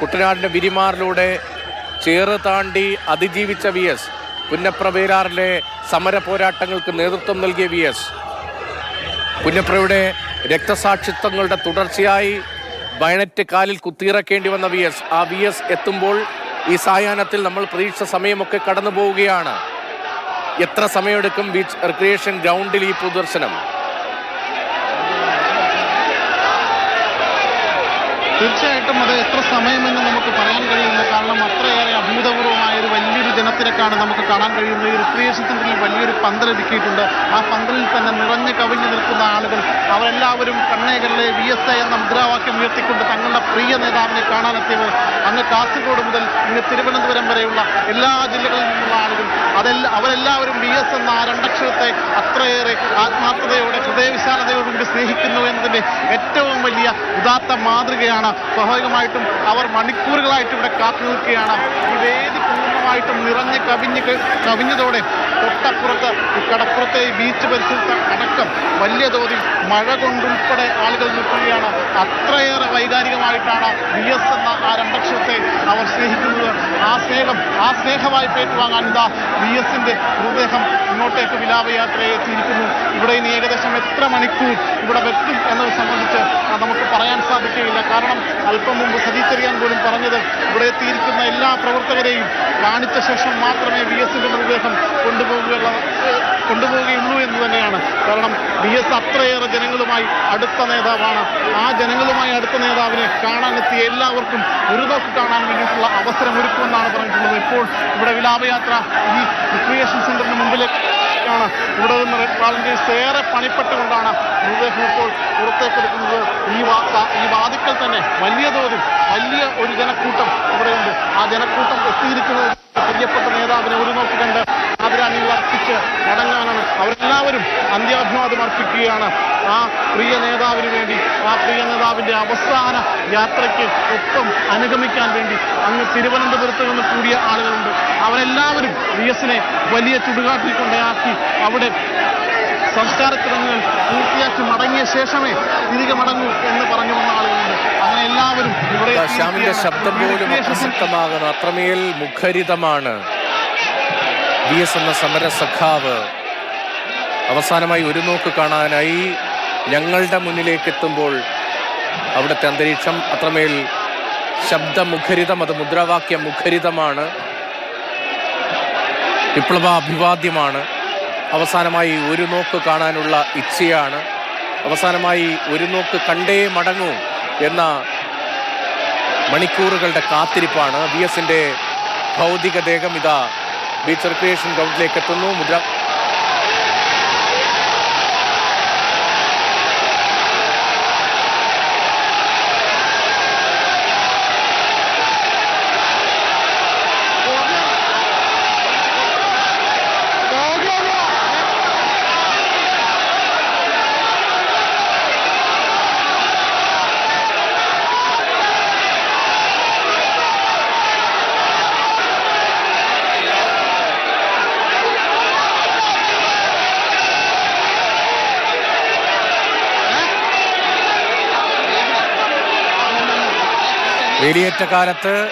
കുട്ടനാടിന്റെ വിരിമാറിലൂടെ ചേറ് താണ്ടി അതിജീവിച്ച V S. പുന്നപ്രവേരാറിലെ സമര പോരാട്ടങ്ങൾക്ക് നേതൃത്വം നൽകിയ വി എസ്. പുന്നപ്രയുടെ രക്തസാക്ഷിത്വങ്ങളുടെ തുടർച്ചയായി ബയണറ്റ് കാലിൽ കുത്തിയിറക്കേണ്ടി വന്ന വി എസ്. ആ വി എസ് എത്തുമ്പോൾ ഈ സായാഹ്നത്തിൽ നമ്മൾ പ്രതീക്ഷിച്ച സമയമൊക്കെ കടന്നു പോവുകയാണ് എത്ര സമയമെടുക്കും ബീച്ച് റിക്രിയേഷൻ ഗ്രൗണ്ടിൽ ഈ പൊതുദർശനം? തീർച്ചയായിട്ടും അത് എത്ര സമയമെന്ന് നമുക്ക് പറയാൻ കഴിയുന്നു കാരണം അത്രയേറെ അഭൂതപൂർവമായ ഒരു വലിയൊരു ജനത്തിരക്കാണ് നമുക്ക് കാണാൻ കഴിയുന്നത്. ഈ റിക്രിയേഷൻ വലിയൊരു വലിയൊരു പന്തലൊരുക്കിയിട്ടുണ്ട് ആ പന്തലിൽ തന്നെ നിറഞ്ഞു കവിഞ്ഞു നിൽക്കുന്ന ആളുകൾ അവരെല്ലാവരും കണ്ണേകളിലെ വി എസ് എ എന്ന മുദ്രാവാക്യം ഉയർത്തിക്കൊണ്ട് തങ്ങളുടെ പ്രിയ നേതാവിനെ കാണാനെത്തിയവർ അങ്ങ് കാസർഗോഡ് മുതൽ ഇന്ന് തിരുവനന്തപുരം വരെയുള്ള എല്ലാ ജില്ലകളിൽ നിന്നുള്ള ആളുകൾ. അതെല്ലാം അവരെല്ലാവരും വി എസ് എന്ന ആ രണ്ടക്ഷരത്തെ അത്രയേറെ ആത്മാർത്ഥതയോടെ ഹൃദയവിശാലതയോടുകൂടി സ്നേഹിക്കുന്നു എന്നതിന്റെ ഏറ്റവും വലിയ ഉദാത്ത മാതൃകയാണ്. സ്വാഭാവികമായിട്ടും അവർ മണിക്കൂറുകളായിട്ട് ഇവിടെ കാത്തു നിൽക്കുകയാണ്. ഈ വേദി പൂർണമായിട്ടും നിറഞ്ഞ് കവിഞ്ഞ് കവിഞ്ഞതോടെ തൊട്ടപ്പുറത്ത് കടപ്പുറത്തെ ബീച്ച് പരിസരത്ത് അടക്കം വലിയ തോതിൽ മഴ കൊണ്ടുൾപ്പെടെ ആളുകൾ നിൽക്കുകയാണ്. അത്രയേറെ വൈകാരികമായിട്ടാണ് ബി എസ് എന്ന ആ രണ്ടക്ഷരത്തെ അവർ സ്നേഹിക്കുന്നത്. ആ സ്നേഹം ആ സ്നേഹമായി പേറ്റുവാങ്ങാൻ ഇതാ ബി എസിന്റെ മൃതദേഹം ഇങ്ങോട്ടേക്ക് വിലാപയാത്രയെ എത്തിയിരിക്കുന്നു. ഇവിടെ ഇനി ഏകദേശം എത്ര മണിക്കൂർ ഇവിടെ വെക്കും എന്നത് സംബന്ധിച്ച് ആ, നമുക്ക് പറയാൻ സാധിക്കുകയില്ല കാരണം അല്പം മുമ്പ് സതീച്ചെറിയാൻ പോലും പറഞ്ഞത് ഇവിടെ എത്തിയിരിക്കുന്ന എല്ലാ പ്രവർത്തകരെയും കാണിച്ച ശേഷം മാത്രമേ ബി എസിന്റെ മൃതദേഹം കൊണ്ടുപോകുകയുള്ള കൊണ്ടുപോവുകയുള്ളൂ എന്ന് തന്നെയാണ്. കാരണം ബി എസ് അത്രയേറെ ജനങ്ങളുമായി അടുത്ത നേതാവാണ്. ആ ജനങ്ങളുമായി അടുത്ത നേതാവിനെ കാണാനെത്തിയ എല്ലാവർക്കും ഒരു നോക്ക് കാണാൻ വേണ്ടിയിട്ടുള്ള അവസരം ഒരുക്കുമെന്നാണ് പറഞ്ഞിട്ടുള്ളത്. ഇപ്പോൾ ഇവിടെ വിലാപയാത്ര ഈ റിക്രിയേഷൻ സെന്ററിന് മുമ്പിലേക്ക് ഇവിടെ നിന്ന് വാളണ്ടിയേഴ്സ് ഏറെ പണിപ്പെട്ടുകൊണ്ടാണ് മൃതദേഹം ഇപ്പോൾ പുറത്തേക്കെടുക്കുന്നത്. ഈ ഈ വാതിക്കൽ തന്നെ വലിയ തോതിൽ വലിയ ഒരു ജനക്കൂട്ടം ഇവിടെയുണ്ട്. ആ ജനക്കൂട്ടം എത്തിയിരിക്കുന്നത് പ്രിയപ്പെട്ട നേതാവിനെ ഒരു നോക്കി കണ്ട് ആദരാഞ്ജലികൾ അർപ്പിച്ച് മടങ്ങാനാണ് അവരെല്ലാവരും അന്ത്യാഭിവാദം അർപ്പിക്കുകയാണ് ആ പ്രിയ നേതാവിന് വേണ്ടി ആ പ്രിയ നേതാവിന്റെ അവസാന യാത്രയ്ക്ക് ഒപ്പം അനുഗമിക്കാൻ വേണ്ടി അങ്ങ് തിരുവനന്തപുരത്ത് നിന്ന് കൂടിയ ആളുകളുണ്ട്. അവരെല്ലാവരും വി എസിനെ വലിയ ചുടുകാട്ടിൽ കൊണ്ടയാക്കി അവിടെ സംസ്കാര ചടങ്ങുകൾ പൂർത്തിയാക്കി മടങ്ങിയ ശേഷമേ തിരികെ മടങ്ങൂ എന്ന് പറഞ്ഞു വന്ന ആളുകളുണ്ട്. അങ്ങനെ എല്ലാവരും ഇവിടെ ശ്യാമിന്റെ ശബ്ദം പോലും അപ്രസക്തമാകുന്നു അത്രമേൽ മുഖരിതമാണ് വി എസ് എന്ന സമര സഖാവ് അവസാനമായി ഒരു നോക്ക് കാണാനായി ഞങ്ങളുടെ മുന്നിലേക്ക് എത്തുമ്പോൾ അവിടുത്തെ അന്തരീക്ഷം അത്രമേൽ ശബ്ദമുഖരിതം അത് മുദ്രാവാക്യ മുഖരിതമാണ്. വിപ്ലവ അഭിവാദ്യമാണ് അവസാനമായി ഒരു നോക്ക് കാണാനുള്ള ഇച്ഛയാണ്. അവസാനമായി ഒരു നോക്ക് കണ്ടേ മടങ്ങൂ എന്ന മണിക്കൂറുകളുടെ കാത്തിരിപ്പാണ്. വി ഭൗതിക ദേഹം ഇതാ. ബീച്ച് റിക്രിയേഷൻ ഗ്രൗണ്ടിലേക്ക് എത്തുന്നു. മുദ്ര വേലിയേറ്റ കാലത്ത്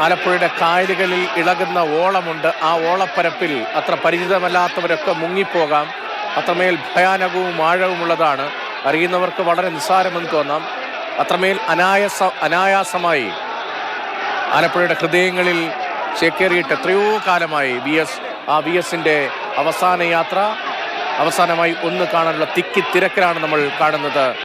ആലപ്പുഴയുടെ കായലുകളിൽ ഇളകുന്ന ഓളമുണ്ട്. ആ ഓളപ്പരപ്പിൽ അത്ര പരിചിതമല്ലാത്തവരൊക്കെ മുങ്ങിപ്പോകാം. അത്രമേൽ ഭയാനകവും ആഴവുമുള്ളതാണ്. അറിയുന്നവർക്ക് വളരെ നിസ്സാരമെന്ന് തോന്നാം. അത്രമേൽ അനായാസ അനായാസമായി ആലപ്പുഴയുടെ ഹൃദയങ്ങളിൽ ചേക്കേറിയിട്ട് എത്രയോ കാലമായി വി എസ് ആ വി എസിന്റെ അവസാന യാത്ര അവസാനമായി ഒന്ന് കാണാനുള്ള തിക്കി തിരക്കിലാണ് നമ്മൾ കാണുന്നത്.